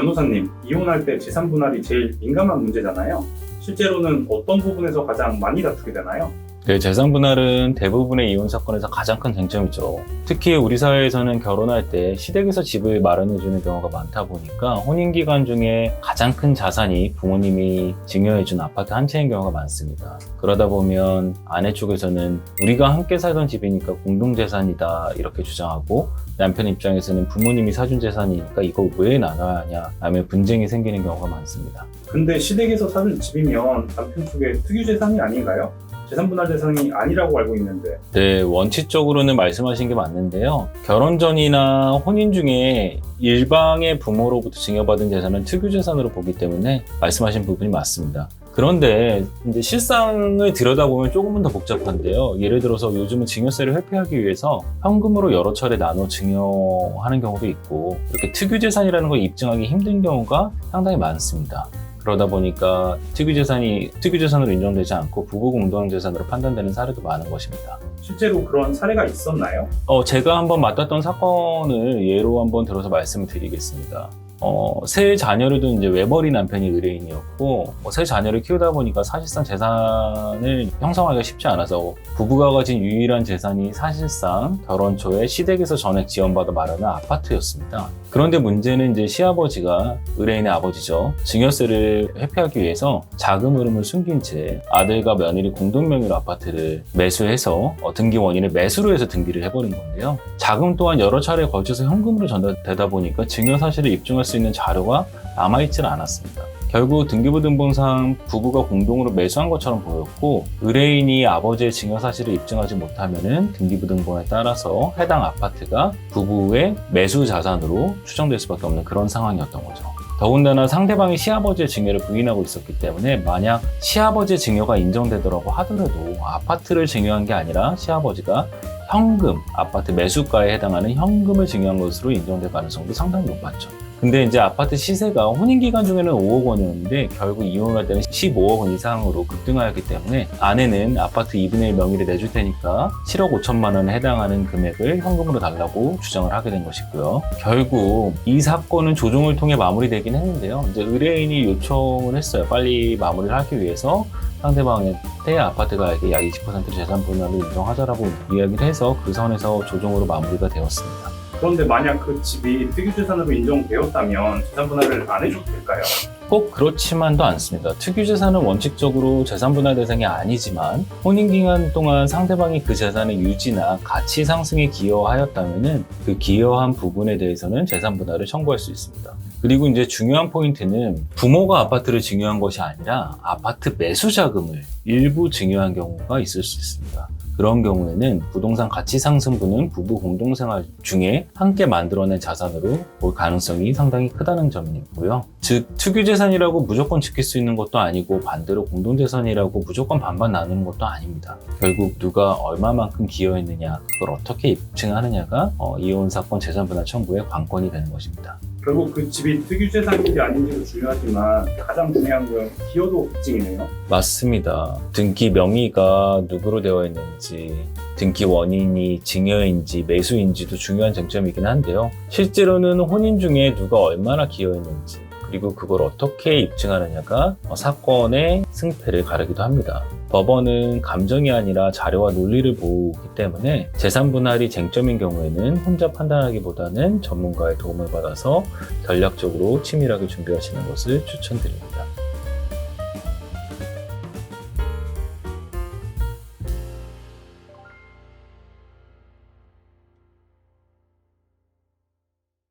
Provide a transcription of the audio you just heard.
변호사님, 이혼할 때 재산 분할이 제일 민감한 문제잖아요. 실제로는 어떤 부분에서 가장 많이 다투게 되나요? 네, 재산 분할은 대부분의 이혼 사건에서 가장 큰 쟁점이죠. 특히 우리 사회에서는 결혼할 때 시댁에서 집을 마련해주는 경우가 많다 보니까 혼인 기간 중에 가장 큰 자산이 부모님이 증여해준 아파트 한 채인 경우가 많습니다. 그러다 보면 아내 쪽에서는 우리가 함께 살던 집이니까 공동 재산이다 이렇게 주장하고 남편 입장에서는 부모님이 사준 재산이니까 이거 왜 나눠야 하냐 라며 분쟁이 생기는 경우가 많습니다. 근데 시댁에서 사는 집이면 남편 쪽에 특유 재산이 아닌가요? 재산 분할 대상이 아니라고 알고 있는데 네, 원칙적으로는 말씀하신 게 맞는데요. 결혼 전이나 혼인 중에 일방의 부모로부터 증여받은 재산은 특유 재산으로 보기 때문에 말씀하신 부분이 맞습니다. 그런데 이제 실상을 들여다보면 조금은 더 복잡한데요. 예를 들어서 요즘은 증여세를 회피하기 위해서 현금으로 여러 차례 나눠 증여하는 경우도 있고 이렇게 특유 재산이라는 걸 입증하기 힘든 경우가 상당히 많습니다. 그러다 보니까 특유재산이 특유재산으로 인정되지 않고 부부 공동재산으로 판단되는 사례도 많은 것입니다. 실제로 그런 사례가 있었나요? 어, 제가 한번 맡았던 사건을 예로 한번 들어서 말씀을 드리겠습니다. 어, 세 자녀를 둔 이제 외벌이 남편이 의뢰인이었고, 어, 세 자녀를 키우다 보니까 사실상 재산을 형성하기가 쉽지 않아서 부부가 가진 유일한 재산이 사실상 결혼 초에 시댁에서 전액 지원받아 마련한 아파트였습니다. 그런데 문제는 이제 시아버지가 의뢰인의 아버지죠. 증여세를 회피하기 위해서 자금 흐름을 숨긴 채 아들과 며느리 공동 명의로 아파트를 매수해서 어, 등기 원인을 매수로 해서 등기를 해버린 건데요. 자금 또한 여러 차례에 걸쳐서 현금으로 전달되다 보니까 증여 사실을 입증할 수 있는 자료가 남아있질 않았습니다. 결국 등기부등본상 부부가 공동으로 매수한 것처럼 보였고 의뢰인이 아버지의 증여 사실을 입증하지 못하면 등기부등본에 따라서 해당 아파트가 부부의 매수 자산으로 추정될 수밖에 없는 그런 상황이었던 거죠. 더군다나 상대방이 시아버지의 증여를 부인하고 있었기 때문에 만약 시아버지의 증여가 인정되더라고 하더라도 아파트를 증여한 게 아니라 시아버지가 현금, 아파트 매수가에 해당하는 현금을 증여한 것으로 인정될 가능성도 상당히 높았죠. 근데 이제 아파트 시세가 혼인 기간 중에는 5억 원이었는데 결국 이혼할 때는 15억 원 이상으로 급등하였기 때문에 아내는 아파트 2분의 1 명의를 내줄 테니까 7억 5천만 원에 해당하는 금액을 현금으로 달라고 주장을 하게 된 것이고요. 결국 이 사건은 조정을 통해 마무리되긴 했는데요. 이제 의뢰인이 요청을 했어요. 빨리 마무리를 하기 위해서 상대방한테 아파트가 이렇게 약 20% 재산 분할을 인정하자라고 이야기를 해서 그 선에서 조정으로 마무리가 되었습니다. 그런데 만약 그 집이 특유재산으로 인정되었다면 재산 분할을 안 해줘도 될까요? 꼭 그렇지만도 않습니다. 특유재산은 원칙적으로 재산 분할 대상이 아니지만 혼인 기간 동안 상대방이 그 재산의 유지나 가치 상승에 기여하였다면 그 기여한 부분에 대해서는 재산 분할을 청구할 수 있습니다. 그리고 이제 중요한 포인트는 부모가 아파트를 증여한 것이 아니라 아파트 매수 자금을 일부 증여한 경우가 있을 수 있습니다. 그런 경우에는 부동산 가치 상승분은 부부 공동생활 중에 함께 만들어낸 자산으로 볼 가능성이 상당히 크다는 점이고요. 즉 특유재산이라고 무조건 지킬 수 있는 것도 아니고 반대로 공동재산이라고 무조건 반반 나누는 것도 아닙니다. 결국 누가 얼마만큼 기여했느냐 그걸 어떻게 입증하느냐가 어, 이혼 사건 재산 분할 청구의 관건이 되는 것입니다. 결국 그 집이 특유재산인지 아닌지도 중요하지만 가장 중요한 건 기여도 입증이네요. 맞습니다. 등기 명의가 누구로 되어 있는지, 등기 원인이 증여인지 매수인지도 중요한 쟁점이긴 한데요. 실제로는 혼인 중에 누가 얼마나 기여했는지, 그리고 그걸 어떻게 입증하느냐가 사건의 승패를 가르기도 합니다. 법원은 감정이 아니라 자료와 논리를 보기 때문에 재산 분할이 쟁점인 경우에는 혼자 판단하기보다는 전문가의 도움을 받아서 전략적으로 치밀하게 준비하시는 것을 추천드립니다.